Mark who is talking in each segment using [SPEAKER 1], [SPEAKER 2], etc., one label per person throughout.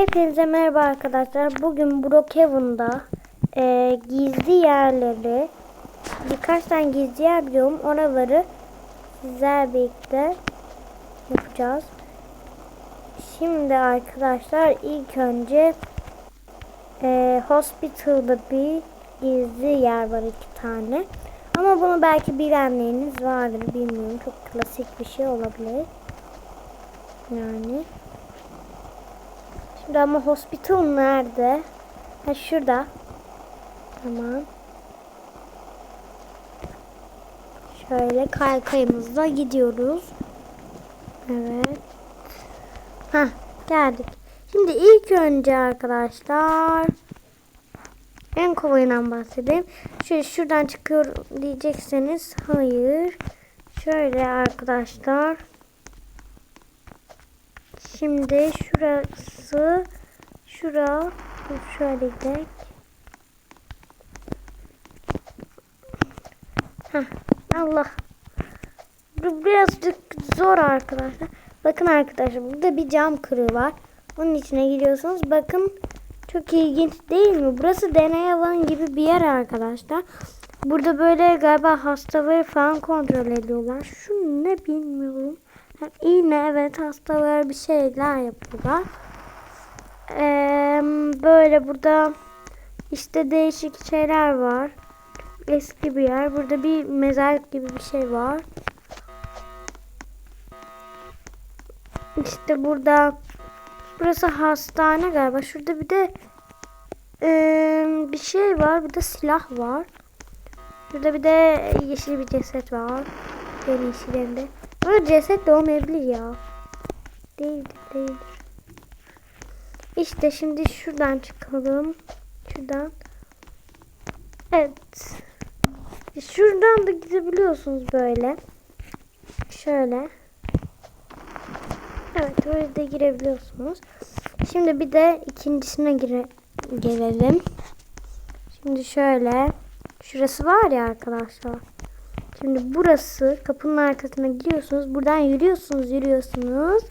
[SPEAKER 1] Hepinize merhaba arkadaşlar. Bugün Brookhaven'da e, gizli yerleri birkaç tane gizli yer biliyorum. Oraları sizler birlikte yapacağız. Şimdi arkadaşlar ilk önce e, Hospital'da bir gizli yer var iki tane. Ama bunu belki bilenleriniz vardır bilmiyorum. Çok klasik bir şey olabilir. Yani. Şimdi ama hospital nerede? Ha şurada. Tamam. Şöyle kaykayımızla gidiyoruz. Evet. Ha geldik. Şimdi ilk önce arkadaşlar en kolayından bahsedeyim. Şöyle şuradan çıkıyor diyecekseniz hayır. Şöyle arkadaşlar. Şimdi şurası şura şöyle gidelim. Heh, Allah. Bu birazcık zor arkadaşlar. Bakın arkadaşlar burada bir cam kırığı var. Onun içine giriyorsunuz. Bakın çok ilginç değil mi? Burası deney alanı gibi bir yer arkadaşlar. Burada böyle galiba hastaları falan kontrol ediyorlar. Şu ne bilmiyorum. İğne evet hastalara bir şeyler yapıyorlar. Ee, böyle burada işte değişik şeyler var. Eski bir yer. Burada bir mezarlık gibi bir şey var. İşte burada burası hastane galiba. Şurada bir de ee, bir şey var. Bir de silah var. Burada bir de yeşil bir ceset var. En yeşilinde. Ama ceset de olmayabilir ya. Değildir, değildir. İşte şimdi şuradan çıkalım. Şuradan. Evet. Şuradan da gidebiliyorsunuz böyle. Şöyle. Evet böyle de girebiliyorsunuz. Şimdi bir de ikincisine gire gelelim. Şimdi şöyle. Şurası var ya arkadaşlar. Şimdi burası kapının arkasına gidiyorsunuz. Buradan yürüyorsunuz yürüyorsunuz.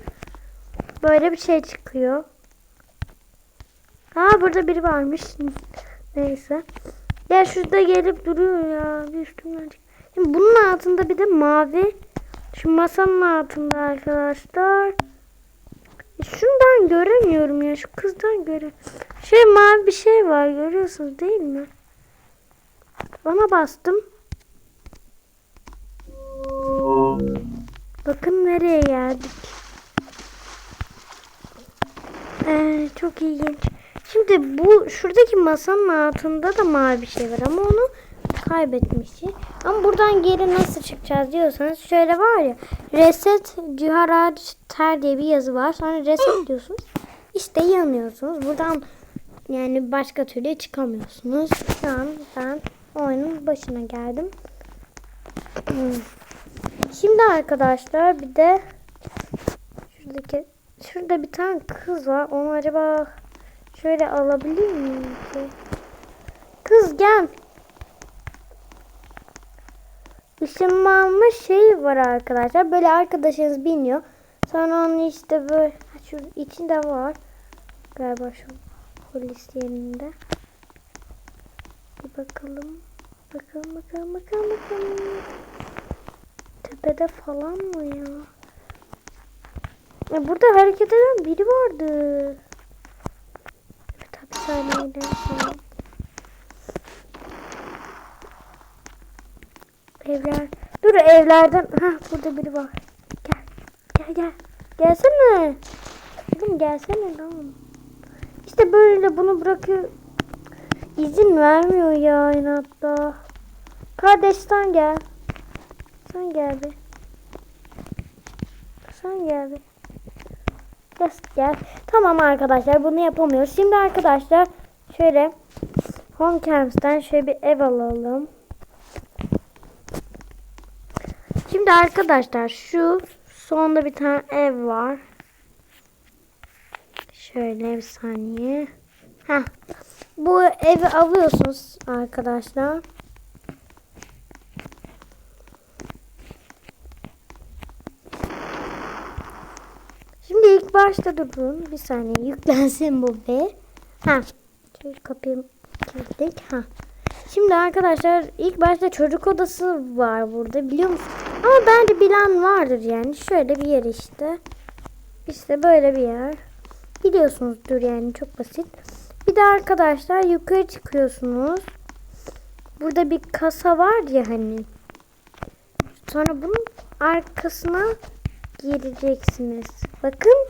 [SPEAKER 1] Böyle bir şey çıkıyor. Aa burada biri varmış. Neyse. Ya şurada gelip duruyor ya. Bir üstümden çık. Şimdi bunun altında bir de mavi. Şu masanın altında arkadaşlar. E, Şundan göremiyorum ya. Şu kızdan göre. Şey mavi bir şey var. Görüyorsunuz değil mi? Ona bastım. Bakın nereye geldik. Ee, çok ilginç. Şimdi bu şuradaki masanın altında da mavi bir şey var ama onu kaybetmişiz. Ama buradan geri nasıl çıkacağız diyorsanız şöyle var ya reset ciharaç ter diye bir yazı var. Sonra reset diyorsunuz. İşte yanıyorsunuz. Buradan yani başka türlü çıkamıyorsunuz. Şu an ben oyunun başına geldim. Şimdi arkadaşlar bir de şuradaki şurada bir tane kız var. Onu acaba şöyle alabilir miyim ki? Kız gel. Işınlanma şey var arkadaşlar. Böyle arkadaşınız biniyor. Sonra onu işte böyle şu içinde var. Galiba şu polis yerinde. Bir bakalım. Bakalım bakalım bakalım bakalım. Tepede falan mı ya? ya burada hareket eden biri vardı. Evet hapishaneydi. Tamam. Evler. Dur evlerden. Ha burada biri var. Gel. Gel gel. Gelsene. Oğlum gelsene tamam. İşte böyle bunu bırakıyor. İzin vermiyor ya inatta. Kardeş sen gel. Sen gel bir. Sen gel bir. Gel, gel. Tamam arkadaşlar bunu yapamıyoruz. Şimdi arkadaşlar şöyle Home Camps'ten şöyle bir ev alalım. Şimdi arkadaşlar şu sonda bir tane ev var. Şöyle bir saniye. Heh. Bu evi alıyorsunuz arkadaşlar. Şimdi ilk başta durun. Bir saniye yüklensin bu be. Ha. Şu kapıyı kilitledik. Ha. Şimdi arkadaşlar ilk başta çocuk odası var burada biliyor musun? Ama bence bilen vardır yani. Şöyle bir yer işte. İşte böyle bir yer. Biliyorsunuzdur yani çok basit. Bir de arkadaşlar yukarı çıkıyorsunuz. Burada bir kasa var ya hani. Sonra bunun arkasına gireceksiniz. Bakın.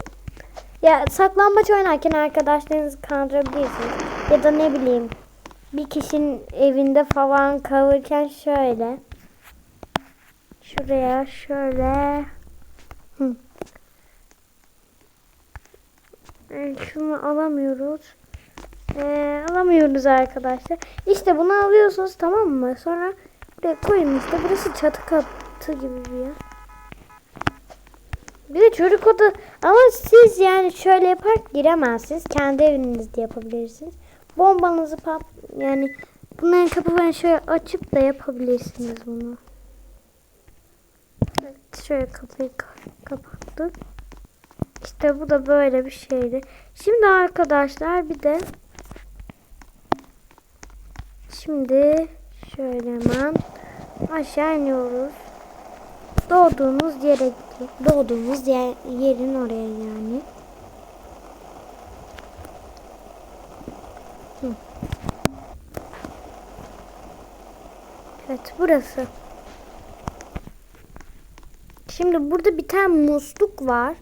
[SPEAKER 1] Ya saklambaç oynarken arkadaşlarınızı kandırabilirsiniz. Ya da ne bileyim bir kişinin evinde falan kalırken şöyle. Şuraya şöyle. Hı. Şunu alamıyoruz. Ee, alamıyoruz arkadaşlar. İşte bunu alıyorsunuz tamam mı? Sonra buraya koyun işte. Burası çatı katı gibi bir yer. Bir de çocuk oda ama siz yani şöyle yapar giremezsiniz. Kendi evinizde yapabilirsiniz. Bombanızı pap yani bunların kapılarını şöyle açıp da yapabilirsiniz bunu. Evet, şöyle kapıyı ka- kapattık. İşte bu da böyle bir şeydi. Şimdi arkadaşlar bir de şimdi şöyle hemen aşağı iniyoruz. Doğduğumuz yere. Doğduğumuz yer, yerin oraya yani. Evet burası. Şimdi burada bir tane musluk var.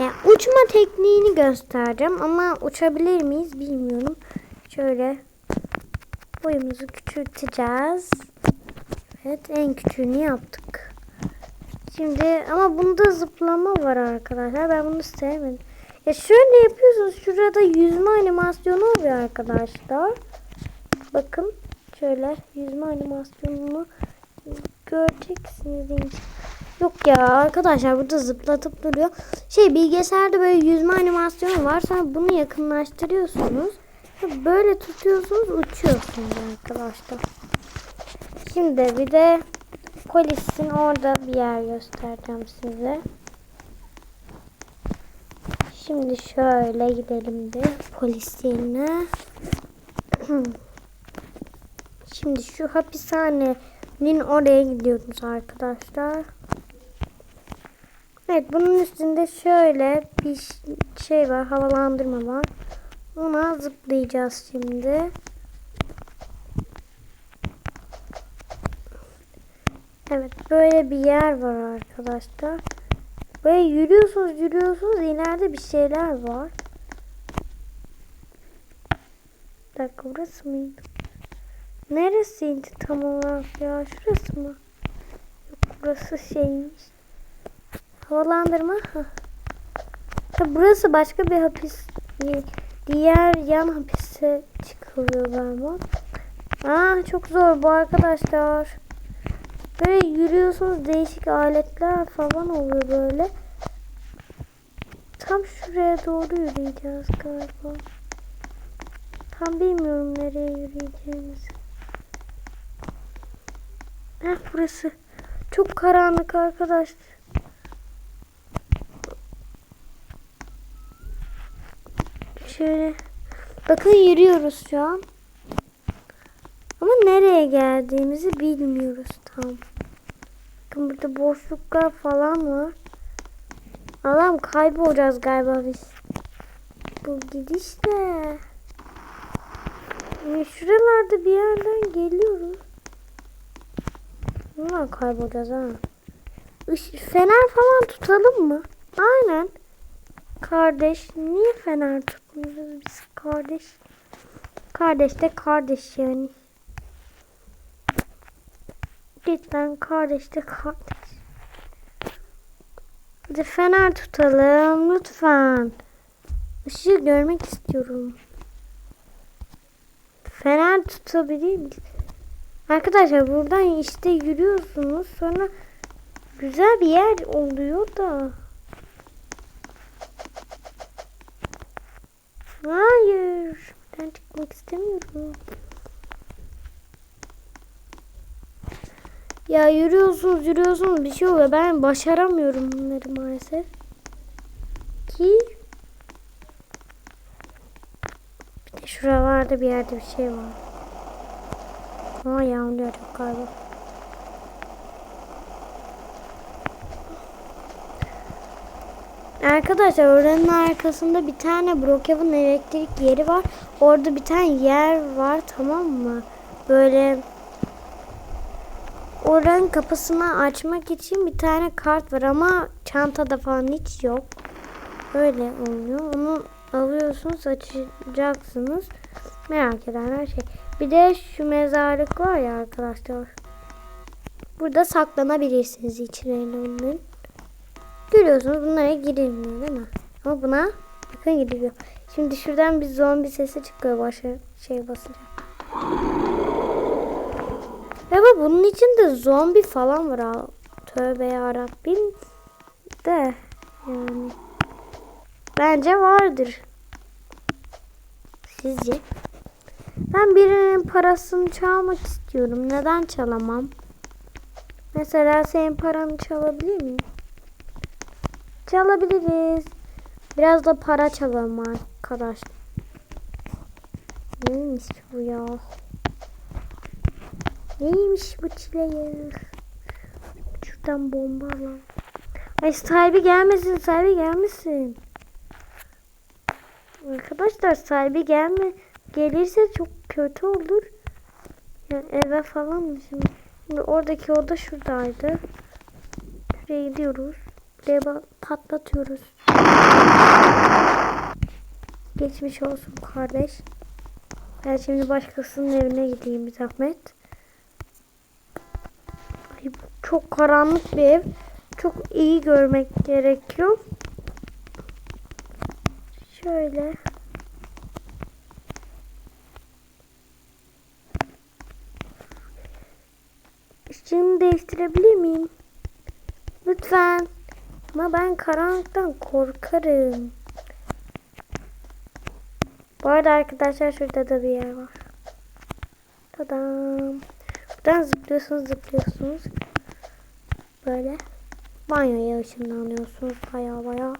[SPEAKER 1] Yani uçma tekniğini göstereceğim ama uçabilir miyiz bilmiyorum. Şöyle boyumuzu küçülteceğiz. Evet en küçüğünü yaptık. Şimdi ama bunda zıplama var arkadaşlar. Ben bunu sevmedim. Ya şöyle yapıyorsunuz. Şurada yüzme animasyonu oluyor arkadaşlar. Bakın şöyle yüzme animasyonunu göreceksiniz. Yok ya arkadaşlar burada zıplatıp duruyor. Şey bilgisayarda böyle yüzme animasyonu var. Sonra bunu yakınlaştırıyorsunuz. Böyle tutuyorsunuz uçuyorsunuz arkadaşlar. Şimdi bir de polisin orada bir yer göstereceğim size. Şimdi şöyle gidelim de polis. Şimdi şu hapishanenin oraya gidiyoruz arkadaşlar. Evet bunun üstünde şöyle bir şey var havalandırma var. Ona zıplayacağız şimdi. Evet böyle bir yer var arkadaşlar. Böyle yürüyorsunuz yürüyorsunuz ileride bir şeyler var. Bir dakika burası mıydı? Neresiydi tam olarak ya? Şurası mı? Yok burası şeymiş. Havalandırma. Ha. Ha, burası başka bir hapis. Diğer yan hapise çıkılıyor galiba. Aa çok zor bu arkadaşlar. Böyle yürüyorsunuz değişik aletler falan oluyor böyle. Tam şuraya doğru yürüyeceğiz galiba. Tam bilmiyorum nereye yürüyeceğimizi. Heh burası. Çok karanlık arkadaşlar. Şöyle. Bakın yürüyoruz şu an. Ama nereye geldiğimizi bilmiyoruz tam. Bakın burada boşluklar falan var. Allah'ım kaybolacağız galiba biz. Bu gidişle. Ee, şuralarda bir yerden geliyoruz. Bunlar kaybolacağız ha. Fener falan tutalım mı? Aynen. Kardeş. Niye fener tutmuyoruz biz kardeş? Kardeş de kardeş yani. Lütfen kardeş de kardeş. Hadi fener tutalım lütfen. Işığı görmek istiyorum. Fener tutabilir miyiz? Arkadaşlar buradan işte yürüyorsunuz. Sonra güzel bir yer oluyor da. Hayır. Ben çıkmak istemiyorum. Ya yürüyorsunuz yürüyorsunuz bir şey oluyor. Ben başaramıyorum bunları maalesef. Ki şuralarda bir yerde bir şey var. Ama yağmur yok galiba. Arkadaşlar oranın arkasında bir tane Brookhaven elektrik yeri var. Orada bir tane yer var tamam mı? Böyle oranın kapısını açmak için bir tane kart var ama çantada falan hiç yok. Öyle oluyor. Onu alıyorsunuz açacaksınız. Merak edenler şey. Bir de şu mezarlık var ya arkadaşlar. Burada saklanabilirsiniz içlerine onların. Görüyorsunuz bunlara girilmiyor değil mi? Ama buna bakın gidiliyor. Şimdi şuradan bir zombi sesi çıkıyor başa şey basınca. Ve bu bunun içinde zombi falan var. ha. Tövbe yarabbim. De yani. Bence vardır. Sizce? Ben birinin parasını çalmak istiyorum. Neden çalamam? Mesela senin paranı çalabilir miyim? Çalabiliriz. Biraz da para çalalım arkadaşlar. Neymiş bu ya? Neymiş bu çileyi? Şuradan bomba alalım. Ay sahibi gelmesin, sahibi gelmesin. Arkadaşlar sahibi gelme gelirse çok kötü olur. Yani eve falan şimdi? Şimdi oradaki oda şuradaydı. Şuraya gidiyoruz. Buraya patlatıyoruz. Geçmiş olsun kardeş. Ben şimdi başkasının evine gideyim bir zahmet. Çok karanlık bir ev. Çok iyi görmek gerekiyor. Şöyle. Üstümü değiştirebilir miyim? Lütfen. Ama ben karanlıktan korkarım. Bu arada arkadaşlar şurada da bir yer var. Tadam. Buradan zıplıyorsunuz zıplıyorsunuz. Böyle. Banyoya ışınlanıyorsunuz baya baya.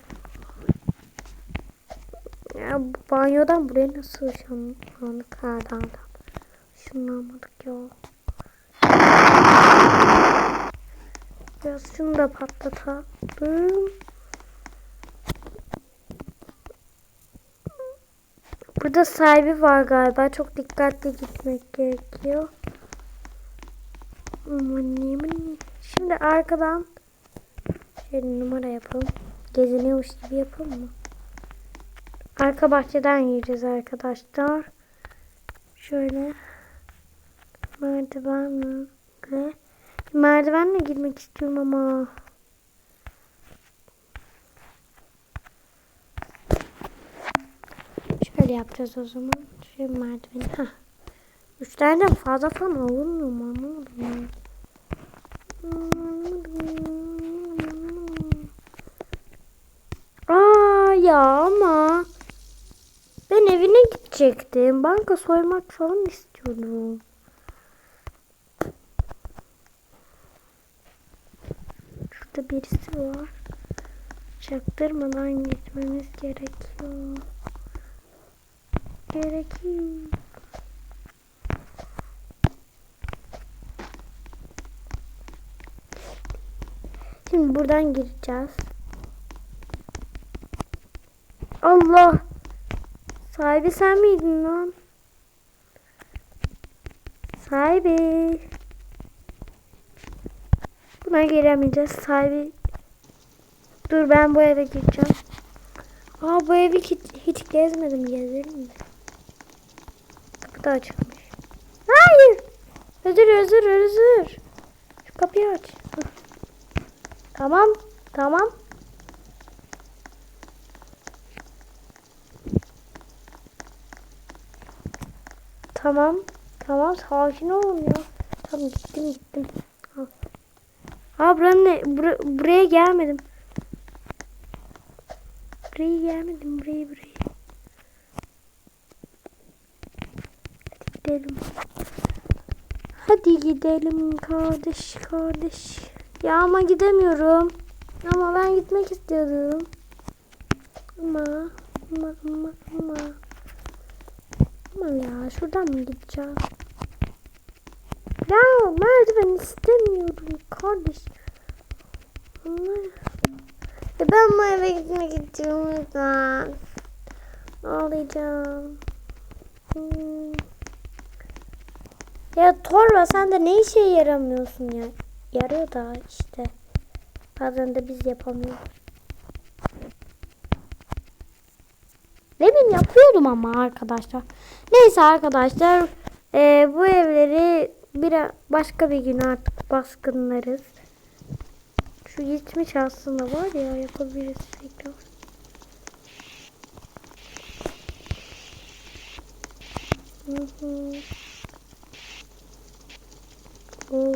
[SPEAKER 1] Ya banyodan buraya nasıl ışınlandık? Ha tamam tamam. Işınlanmadık ya. Biraz şunu da patlatalım. Burada sahibi var galiba. Çok dikkatli gitmek gerekiyor. Aman yemin. Şimdi arkadan şöyle numara yapalım. Geziniyormuş gibi yapalım mı? Arka bahçeden yiyeceğiz arkadaşlar. Şöyle merdivenle merdivenle girmek istiyorum ama şöyle yapacağız o zaman. Şöyle merdiveni. Heh. Üç taneden fazla falan olmuyor mu anlamadım ya. Aa ya ama ben evine gidecektim. Banka soymak falan istiyordum. Şurada birisi var. Çaktırmadan gitmemiz gerekiyor. Gerekiyor. Şimdi buradan gireceğiz. Allah! Sahibi sen miydin lan? Sahibi. Buna giremeyeceğiz. Sahibi. Dur ben bu eve gireceğim. Aa bu evi hiç, hiç gezmedim. Gezelim mi? Kapı da açılmış. Hayır. Özür özür özür. Şu kapıyı aç. Tamam. Tamam. Tamam. Tamam sakin olun ya. Tamam gittim gittim. Aa buranın ne? Bura- buraya gelmedim. Buraya gelmedim. Buraya buraya. Hadi gidelim. Hadi gidelim kardeş kardeş. Ya ama gidemiyorum. Ama ben gitmek istiyordum. Ama ama ama ama. Aman ya şuradan mı gideceğim? Ya merdiven istemiyorum kardeş. Allah. Ya ben bu eve gitmek istiyorum. Ağlayacağım. Hmm. Ya Torva sen de ne işe yaramıyorsun ya? Yarıyor da işte. Bazen de biz yapamıyoruz. Demin yapıyordum ama arkadaşlar. Neyse arkadaşlar. eee, bu evleri bir başka bir gün artık baskınlarız. Şu gitmiş aslında var ya yapabiliriz tekrar. Hı hı. Oh.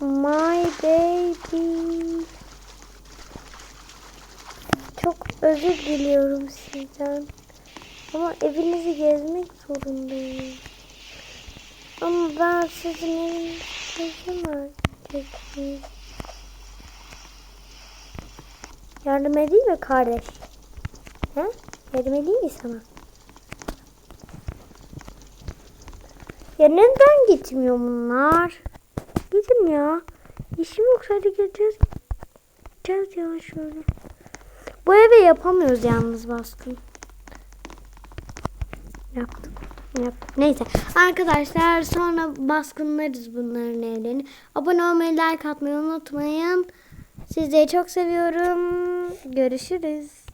[SPEAKER 1] My baby. Çok özür diliyorum sizden. Ama evinizi gezmek zorundayım. Ama ben sizin evinizi gezemeyecek Yardım edeyim mi kardeş? He? Yardım edeyim mi sana? Ya neden gitmiyor bunlar? Gidin ya. İşim yoksa hadi gideceğiz. Gideceğiz ya şöyle. Bu eve yapamıyoruz yalnız baskın. Yaptık. Yaptık. Neyse. Arkadaşlar sonra baskınlarız bunların evlerini. Abone olmayı, like atmayı unutmayın. Sizleri çok seviyorum. Görüşürüz.